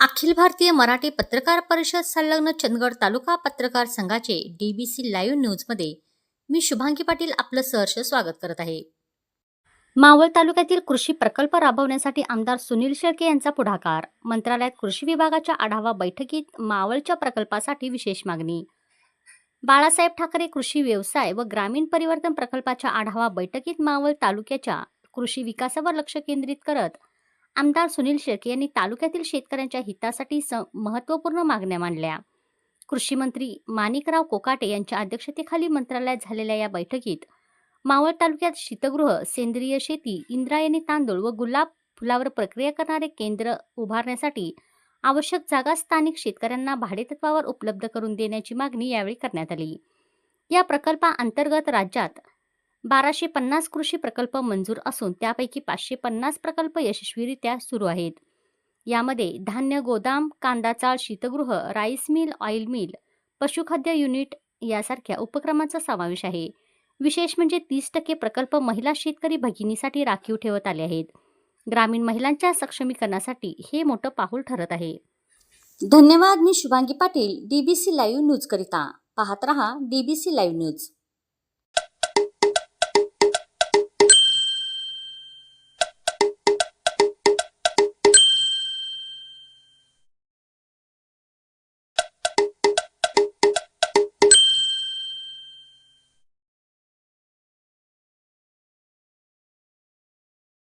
अखिल भारतीय मराठी पत्रकार परिषद संलग्न चंदगड तालुका पत्रकार संघाचे डी बी सी लाईव्ह न्यूजमध्ये मी शुभांगी पाटील आपलं सहर्ष स्वागत करत आहे. मावळ तालुक्यातील कृषी प्रकल्प राबवण्यासाठी आमदार सुनील शेळके यांचा पुढाकार. मंत्रालयात कृषी विभागाच्या आढावा बैठकीत मावळच्या प्रकल्पासाठी विशेष मागणी. बाळासाहेब ठाकरे कृषी व्यवसाय व ग्रामीण परिवर्तन प्रकल्पाच्या आढावा बैठकीत मावळ तालुक्याच्या कृषी विकासावर लक्ष केंद्रित करत आमदार सुनील शेळके यांनी तालुक्यातील शेतकऱ्यांच्या हितासाठी स महत्त्वपूर्ण मागण्या मांडल्या. कृषी मंत्री माणिकराव कोकाटे यांच्या अध्यक्षतेखाली मंत्रालयात झालेल्या या बैठकीत मावळ तालुक्यात शीतगृह सेंद्रिय शेती इंद्रायणी तांदूळ व गुलाब फुलावर प्रक्रिया करणारे केंद्र उभारण्यासाठी आवश्यक जागा स्थानिक शेतकऱ्यांना भाडेतत्वावर उपलब्ध करून देण्याची मागणी यावेळी करण्यात आली. या प्रकल्पाअंतर्गत राज्यात बाराशे पन्नास कृषी प्रकल्प मंजूर असून त्यापैकी पाचशे पन्नास प्रकल्प यशस्वीरित्या सुरू आहेत. यामध्ये धान्य गोदाम कांदा चाळ शीतगृह राईस मिल ऑइल मिल पशुखाद्य युनिट यासारख्या उपक्रमांचा समावेश आहे. विशेष म्हणजे तीस टक्के प्रकल्प महिला शेतकरी भगिनीसाठी राखीव ठेवत आले आहेत. ग्रामीण महिलांच्या सक्षमीकरणासाठी हे मोठं पाऊल ठरत आहे. धन्यवाद मी Shubhangi Patil DBC live news करिता. पाहत रहा डीबीसी लाईव्ह न्यूज.